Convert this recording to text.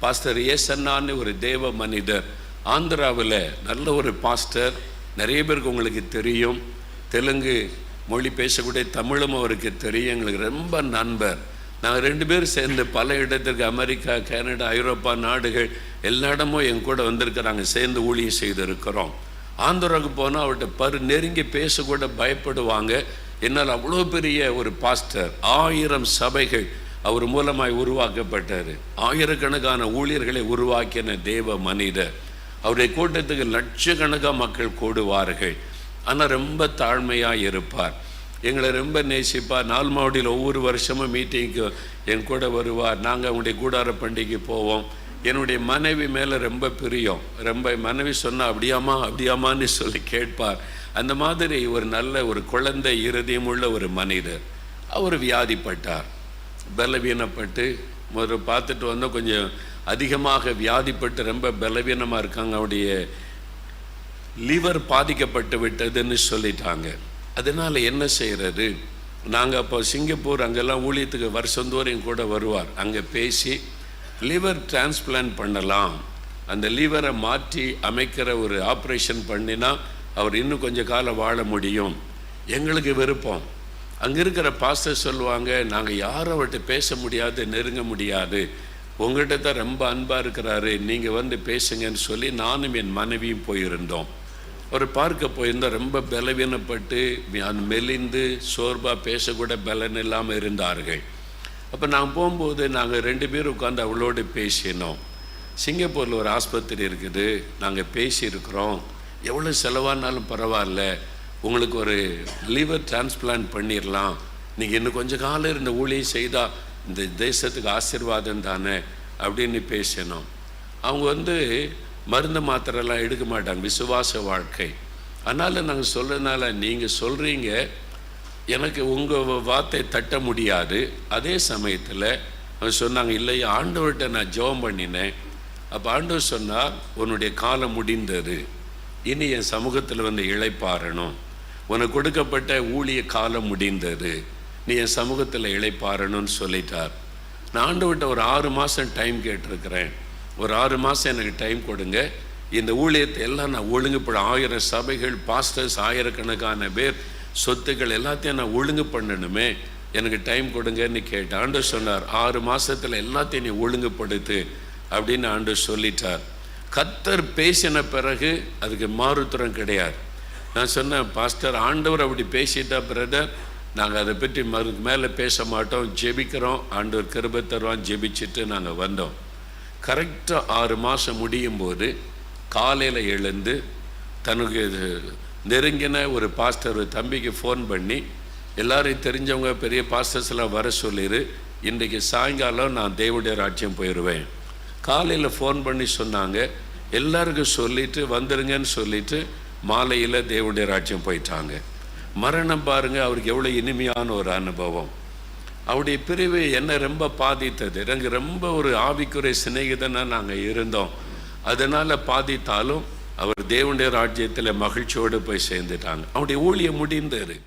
Pastor ஏசன்னான்னு ஒரு தேவ மனிதர். ஆந்திராவில் நல்ல ஒரு பாஸ்டர். நிறைய பேருக்கு உங்களுக்கு தெரியும். தெலுங்கு மொழி பேசக்கூடிய தமிழும் அவருக்கு தெரியும். எங்களுக்கு ரொம்ப நண்பர். நாங்கள் ரெண்டு பேரும் சேர்ந்து பல இடத்திற்கு அமெரிக்கா கனடா ஐரோப்பா நாடுகள் எல்லா இடமும் என் கூட வந்திருக்கிறாங்க சேர்ந்து ஊழியம் செய்திருக்கிறோம். ஆந்திராவுக்கு போனால் அவர்கிட்ட பரு நெருங்கி பேசக்கூட பயப்படுவாங்க. என்னால் அவ்வளோ பெரிய ஒரு பாஸ்டர். ஆயிரம் சபைகள். அவர் மூலமாய் உருவாக்கப்பட்டார். ஆயிரக்கணக்கான ஊழியர்களை உருவாக்கின தேவ மனிதர். அவருடைய கூட்டத்துக்கு லட்சக்கணக்காக மக்கள் கூடுவார்கள். ஆனால் ரொம்ப தாழ்மையாக இருப்பார். எங்களை ரொம்ப நேசிப்பார். நாள் மாவட்டியில் ஒவ்வொரு வருஷமும் மீட்டிங்க்கு என் கூட வருவார். நாங்கள் அவங்களுடைய கூடார பண்டிகைக்கு போவோம். என்னுடைய மனைவி மேலே ரொம்ப பிரியம். ரொம்ப மனைவி சொன்னால் அப்படியாமா அப்படியாமான்னு சொல்லி கேட்பார். அந்த மாதிரி ஒரு நல்ல ஒரு குழந்தை இருதயம் உள்ள ஒரு மனிதர். அவர் வியாதிப்பட்டார். பலவீனப்பட்டு முதல்ல பார்த்துட்டு வந்தால் கொஞ்சம் அதிகமாக வியாதிப்பட்டு ரொம்ப பலவீனமாக இருக்காங்க. அவருடைய லிவர் பாதிக்கப்பட்டு விட்டதுன்னு சொல்லிட்டாங்க. அதனால் என்ன செய்கிறது நாங்கள் அப்போ சிங்கப்பூர் அங்கெல்லாம் ஊழியத்துக்கு வருஷந்தோறும் கூட வருவார். அங்கே பேசி லிவர் டிரான்ஸ்பிளான்ட் பண்ணலாம். அந்த லிவரை மாற்றி அமைக்கிற ஒரு ஆப்ரேஷன் பண்ணினா அவர் இன்னும் கொஞ்சம் காலம் வாழ முடியும். எங்களுக்கு விருப்பம். அங்கே இருக்கிற பாஸ்டர் சொல்லுவாங்க நாங்கள் யாரும் அவர்கிட்ட பேச முடியாது நெருங்க முடியாது. உங்கள்கிட்ட தான் ரொம்ப அன்பாக இருக்கிறாரு. நீங்கள் வந்து பேசுங்கன்னு சொல்லி நானும் என் மனைவியும் போயிருந்தோம். ஒரு பார்க்க போயிருந்தோம் ரொம்ப பலவீனப்பட்டு அது மெலிந்து சோர்வாக பேசக்கூட பலன் இல்லாமல் இருந்தார்கள். அப்போ நான் போகும்போது நாங்கள் ரெண்டு பேரும் உட்காந்து அவளோடு பேசினோம். சிங்கப்பூரில் ஒரு ஆஸ்பத்திரி இருக்குது. நாங்கள் பேசியிருக்கிறோம். எவ்வளோ செலவானாலும் பரவாயில்ல. உங்களுக்கு ஒரு லிவர் டிரான்ஸ்பிளான்ட் பண்ணிடலாம் நீங்கள் இன்னும் கொஞ்சம் காலம் இருந்த ஊழியம் செய்தால் இந்த தேசத்துக்கு ஆசீர்வாதம் தானே அப்படின்னு பேசினோம் அவங்க வந்து மருந்து மாத்திரைலாம் எடுக்க மாட்டாங்க விசுவாச வாழ்க்கை. அதனால் நாங்கள் சொல்கிறதுனால நீங்கள் சொல்கிறீங்க எனக்கு உங்கள் வார்த்தை தட்ட முடியாது. அதே சமயத்தில் அவங்க சொன்னாங்க இல்லையா ஆண்டவர்கிட்ட நான் ஜெபம் பண்ணினேன். அப்போ ஆண்டவர் சொன்னால் உன்னுடைய காலம் முடிந்தது. இனி என் சமூகத்தில் வந்து இழைப்பாரணும் உனக்கு கொடுக்கப்பட்ட ஊழிய காலம் முடிந்தது. நீ என் சமூகத்தில் இழைப்பாறணும்னு சொல்லிட்டார். நான் ஆண்டவர்கிட்ட ஒரு ஆறு மாதம் டைம் கேட்டிருக்கிறேன். ஒரு ஆறு மாதம் எனக்கு டைம் கொடுங்க. இந்த ஊழியத்தை எல்லாம் நான் ஒழுங்குபட ஆயிரம் சபைகள் பாஸ்டர்ஸ் ஆயிரக்கணக்கான பேர் சொத்துக்கள் எல்லாத்தையும் நான் ஒழுங்கு பண்ணணுமே. எனக்கு டைம் கொடுங்கன்னு கேட்டு ஆண்டு சொன்னார். ஆறு மாதத்தில் எல்லாத்தையும் நீ ஒழுங்குபடுத்து அப்படின்னு ஆண்டு சொல்லிட்டார். கத்தர் பேசின பிறகு அதுக்கு மாறுத்துறம் கிடையாது. நான் சொன்னேன் பாஸ்டர் ஆண்டவர் அப்படி பேசிட்டா பிரதர் நாங்கள் அதை பற்றி மறு மேலே பேச மாட்டோம் ஜெபிக்கிறோம் ஆண்டவர் கிருபை தருவான் ஜெபிச்சுட்டு நாங்கள் வந்தோம். கரெக்டாக ஆறு மாதம் முடியும் போது காலையில் எழுந்து தனக்கு இது நெருங்கின ஒரு பாஸ்டர் ஒரு தம்பிக்கு ஃபோன் பண்ணி எல்லாரையும் தெரிஞ்சவங்க பெரிய பாஸ்டர்ஸ்லாம் வர சொல்லிடு இன்றைக்கு சாயங்காலம் நான் தேவடைய ராஜ்யம் போயிடுவேன் காலையில் ஃபோன் பண்ணி சொன்னாங்க எல்லாருக்கும் சொல்லிவிட்டு வந்துருங்கன்னு சொல்லிவிட்டு மாலையில் தேவனுடைய ராஜ்யம் போயிட்டாங்க. மரணம் பாருங்க அவருக்கு எவ்வளோ இனிமையான ஒரு அனுபவம். அவருடைய பிரிவு என்னை ரொம்ப பாதித்தது. எனக்கு ரொம்ப ஒரு ஆவிக்குறை சிநேகிதனாக நாங்கள் இருந்தோம். அதனால் பாதித்தாலும் அவர் தேவனுடைய ராஜ்யத்தில் மகிழ்ச்சியோடு போய் சேர்ந்துட்டாங்க. அவருடைய ஊழியம் முடிந்தது.